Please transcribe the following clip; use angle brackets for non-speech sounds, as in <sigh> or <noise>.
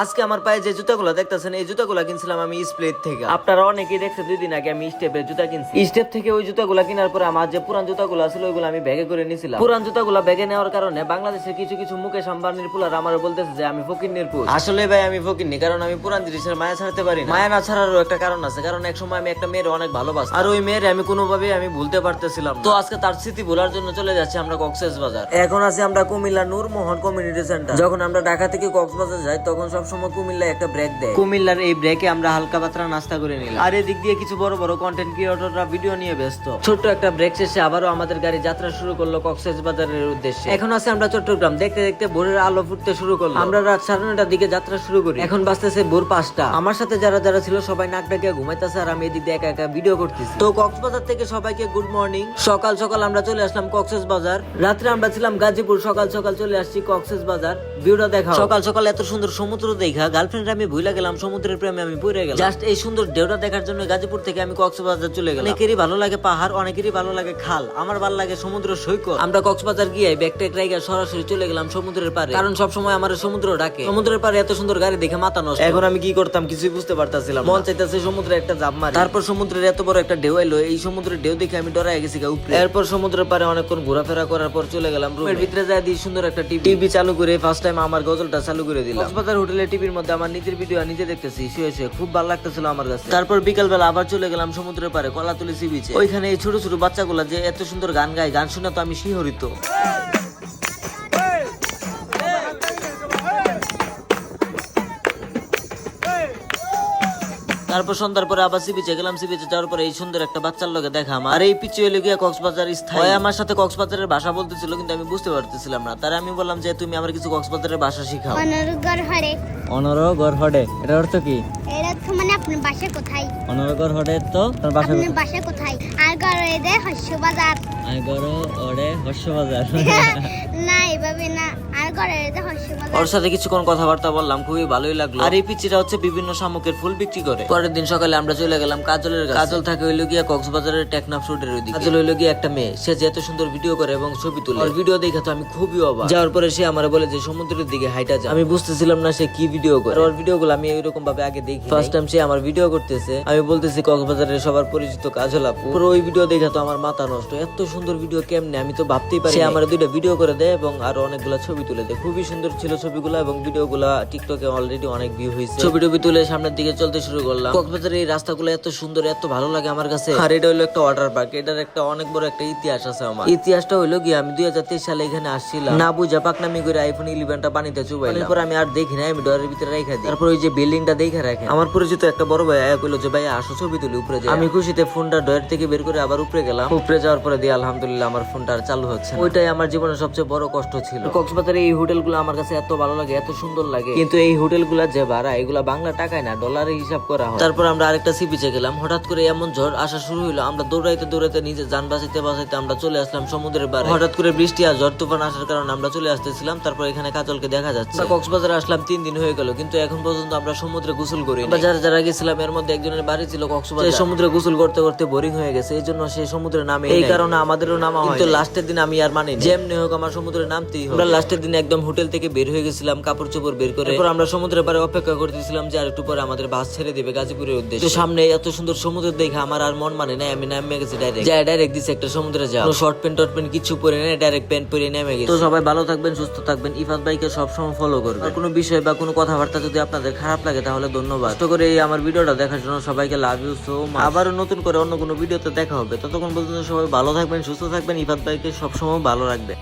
আজকে আমার পায়ে যে জুতাগুলো দেখতেছেন এই জুতাগুলো কিনছিলাম আমি স্প্লেট থেকে। আপনারা অনেকেই দেখছেন দুই দিন আগে আমি স্টেপের জুতা কিনছি। স্টেপ থেকে ওই জুতাগুলো কেনার পরে আমার যে পুরান জুতাগুলো ছিল ওইগুলো আমি ব্যাগে করে নিয়েছিলাম পুরান জুতাগুলো ব্যাগে নেওয়ার কারণে বাংলাদেশের কিছু কিছু মুকেশ আম্বানির পুলার আমার বলতেছে যে আমি ফকির পুল আসলে ভাই আমি ফকির কারণ আমি পুরান জিনিসের মায়া ছাড়তে পারি না। মায়া না ছাড়ারও একটা কারণ আছে কারণ এক সময় আমি একটা মেয়ের অনেক ভালোবাসি আর ওই মেয়ের আমি কোনোভাবে আমি ভুলতে পারতেছিলাম তো আজকে তার স্মৃতি ভোলার জন্য চলে যাচ্ছি আমরা কক্সেস বাজার। এখন আছি আমরা কুমিল্লা নূরমোহন কমিউনিটি সেন্টার। যখন আমরা ঢাকা থেকে কক্সবাজার যাই তখন সবসময় কুমিল্লা একটা ব্রেক দেয়। কুমিল্লার এই ব্রেকে আমরা হালকা পাতলা নাস্তা করে নিলাম। আর এদিক দিয়ে কিছু বড় বড় কন্টেন্ট ক্রিয়েটররা ভিডিও নিয়ে ব্যস্ত। ছোট্ট একটা ব্রেক শেষে আবারও আমাদের গাড়ি যাত্রা শুরু করল কক্সেস বাজারের উদ্দেশ্যে। এখন আছে আমরা চট্টগ্রাম। দেখতে দেখতে ভোরের আলো ফুটতে শুরু করল। আমরা রাত সাড়ে নটার দিকে যাত্রা শুরু করি। এখন বাজতেছে ভোর পাঁচটা। আমার সাথে যারা যারা ছিল সবাই নাক ডাকে ঘুমাইতেছে আর আমি এদিক দিয়ে একা একা ভিডিও করতেছি। তো কক্সবাজার থেকে সবাইকে গুড মর্নিং সকাল সকাল আমরা চলে আসলাম কক্সেস বাজার। রাত্রে আমরা ছিলাম গাজীপুর। সকাল সকাল চলে আসছি কক্সেস বাজার। ভিউটা দেখা সকাল সকাল এত সুন্দর সমুদ্র দেখা গার্লফ্রেন্ড আমি ভুলে গেলাম সমুদ্রের প্রেমে আমি পড়ে গেলাম। জাস্ট এই সুন্দর ঢেউটা দেখার জন্য গাজীপুর থেকে আমি কক্সবাজার চলে গেলাম। অনেকেরই ভালো লাগে পাহাড় অনেকেরই ভালো লাগে খাল। আমার ভালো লাগে সমুদ্র সৈকত। আমরা কক্সবাজার গিয়ে ব্যাগ ট্যাগ রাইগা সরাসরি চলে গেলাম সমুদ্রের পারে কারণ সব সময় আমার সমুদ্র ডাকে। সমুদ্রের পারে এত সুন্দর গাড়ি দেখে মাথা নষ্ট। এখন আমি কি করতাম কিছুই বুঝতে পারতাছিলাম মন চাইতেছে সমুদ্রে একটা জাপ মারি। তারপর সমুদ্রের এত বড় একটা ঢেউ এলো এই সমুদ্রের ঢেউ দেখে আমি ডরাই গেছি উপরে। এরপর সমুদ্রের পারে অনেকক্ষণ ঘোরাফেরা করার পর চলে গেলাম রুমের ভিতরে যায় দিয়ে সুন্দর একটা টিভি। টিভি চালু করে ফার্স্ট টাইম আমার গজলটা চালু করে দিলাম। কক্সবাজার হোটেলের টিভির মধ্যে আমার নিজের ভিডিও নিজে দেখতেছি শুয়ে শুয়ে খুব ভালো লাগতেছিল আমার কাছে। তারপর বিকাল বেলা আবার চলে গেলাম সমুদ্রের পারে কলাতুলি সি বিচে ওইখানে এই ছোট ছোট বাচ্চাগুলা যে এত সুন্দর গান গায়, গান শুনে তো আমি শিহরিত। তারপর সন্ধ্যার পরে আবার সি বিচে গেলাম সি বিচে যাওয়ার পরে এই সুন্দর একটা বাচ্চার লোকে দেখা আমার। আর এই পিছু হলো গিয়া কক্সবাজার স্থায়ী। আমার সাথে কক্সবাজারের ভাষা বলতেছিল কিন্তু আমি বুঝতে পারতেছিলাম না। তার আমি বললাম যে তুমি আমার কিছু কক্সবাজারের ভাষা শিখাও। অনরগর হরে অনর গড়হডে এটা অর্থ কি? এরা মানে আপনার বাসা কোথায়? তো তোর ভাষা আপনার বাসা কোথায়? আর গড় এদের হস্য বাজার আই গড় ওড়ে হর্ষবাজার। <laughs> না এভাবে না। আর ওর সাথে কিছুক্ষণ কথাবার্তা বললাম খুবই ভালোই লাগল। আর এই পিচিটা হচ্ছে বিভিন্ন শামুকের ফুল বিক্রি করে। পরের দিন সকালে আমরা চলে গেলাম কাজলের কাজল থাকে হইল গিয়া কক্সবাজারের টেকনাফ রোডের ওইদিকে। কাজল হইল গিয়া একটা মেয়ে। সে যে এত সুন্দর ভিডিও করে এবং ছবি তুলে। ওর ভিডিও দেখে তো আমি খুবই অবাক। যাওয়ার পরে সে আমার বলে যে সমুদ্রের দিকে হাইটা যায় আমি বুঝতেছিলাম না সে কি ভিডিও করে। আর ওর ভিডিও গুলো আমি এরকম ভাবে আগে দেখি ফার্স্ট টাইম সে আমার ভিডিও করতেছে। আমি বলতেছি কক্সবাজারের সবার পরিচিত কাজল আপু। পুরো ওই ভিডিও দেখে তো আমার মাথা নষ্ট। এত সুন্দর ভিডিও কেমনে? আমি তো ভাবতেই পারি সে আমার দুইটা ভিডিও করে দেয় এবং আরও অনেকগুলো ছবি তুলে দেয়। খুবই সুন্দর ছিল ছবিগুলো এবং ভিডিওগুলো টিকটকে অলরেডি অনেক ভিউ হয়েছে। ছবি টবি তুলে সামনের দিকে চলতে শুরু করলাম। কক্সবাজারের এই রাস্তাগুলো এত সুন্দর, এত ভালো লাগে আমার কাছে। আর এটা হলো একটা ওয়াটার পার্ক এটার একটা অনেক বড় একটা ইতিহাস আছে আমার। ইতিহাসটা হইল কি আমি দুই হাজার তেইশ সালে এখানে আসছিলাম। না বুঝা পাকনামি করে আইফোন ইলেভেনটা পানিতে চুবাই এরপর আমি আর দেখি না আমি ডরের ভিতরে রেখে দিই। তারপর ওই যে বিল্ডিংটা দেখে রাখে। আমার পরিচিত একটা বড় ভাই আয়া কইলো যে, ভাই, আসো ছবি তুলি উপরে যাই। আমি খুশিতে ফোনটা ডয়ের থেকে বের করে আবার উপরে গেলাম। উপরে যাওয়ার পরে দিয়ে আলহামদুলিল্লাহ আমার ফোনটা আর চালু হচ্ছে ওইটাই আমার জীবনের সবচেয়ে বড় কষ্ট ছিল। কক্সবাজারে এই হোটেলগুলো আমার কাছে এত ভালো লাগে এত সুন্দর লাগে। কিন্তু এই হোটেলগুলো যে ভাড়া এগুলা বাংলা টাকায় না ডলারে হিসাব করা হয়। তারপর আমরা আরেকটা সি বিচে গেলাম। হঠাৎ করে এমন ঝড় আসা শুরু হইল। আমরা দৌড়াইতে দৌড়াইতে নিজে যান বাঁচাইতে বাঁচাইতে আমরা চলে আসলাম সমুদ্রের পাড়ে। হঠাৎ করে বৃষ্টি আর ঝড় তুফান আসার কারণে আমরা চলে আসতেছিলাম। তারপর এখানে কাজলকে দেখা যাচ্ছে। কক্সবাজারে আসলাম তিন দিন হয়ে গেল। কিন্তু এখন পর্যন্ত আমরা সমুদ্রে গোসল করি আমরা যারা যারা গেছিলাম এর মধ্যে একজনের বাড়ি ছিল কক্সবাজার। সমুদ্রে গোসল করতে করতে বোরিং হয়ে গেছে। এই জন্য সে সমুদ্রে নামে এই কারণে আমাদেরও নামা কিন্তু লাস্টের দিন আমি আর মানি যেমনি হোক আমার সমুদ্রে নামতেই হবে। আমরা লাস্টের দিন একদম হোটেল থেকে বের হয়ে গেছিলাম, কাপড় চোপড় বের করে। এরপর আমরা সমুদ্রের পারে অপেক্ষা করতেছিলাম যে আর একটু পরে আমাদের বাস ছেড়ে দিবে গাজীপুরের উদ্দেশ্যে। সামনে এত সুন্দর সমুদ্র দেখে আমার আর মন মানে না আমি নামে গেছি ডাইরেক্ট যাই ডাইরেক্ট দিছে একটা সমুদ্রে যাও। শর্ট প্যান্ট টট প্যান্ট কিছু পরে নেই ডাইরেক্ট প্যান্ট পরে নেমে গেছি। তো সবাই ভালো থাকবেন, সুস্থ থাকবেন। ইফাত ভাইকে সবসময় ফলো করবেন। কোনো বিষয় বা কোনো কথাবার্তা যদি আপনাদের খারাপ লাগে তাহলে ধন্যবাদ। তো করে এই আমার ভিডিওটা দেখার জন্য সবাইকে লাভ ইউ সো মাচ আবারও নতুন করে অন্য কোনো ভিডিওতে দেখা হবে। ততক্ষণ পর্যন্ত সবাই ভালো থাকবেন, সুস্থ থাকবেন। ইফাত ভাইকে সবসময় ভালো রাখবেন।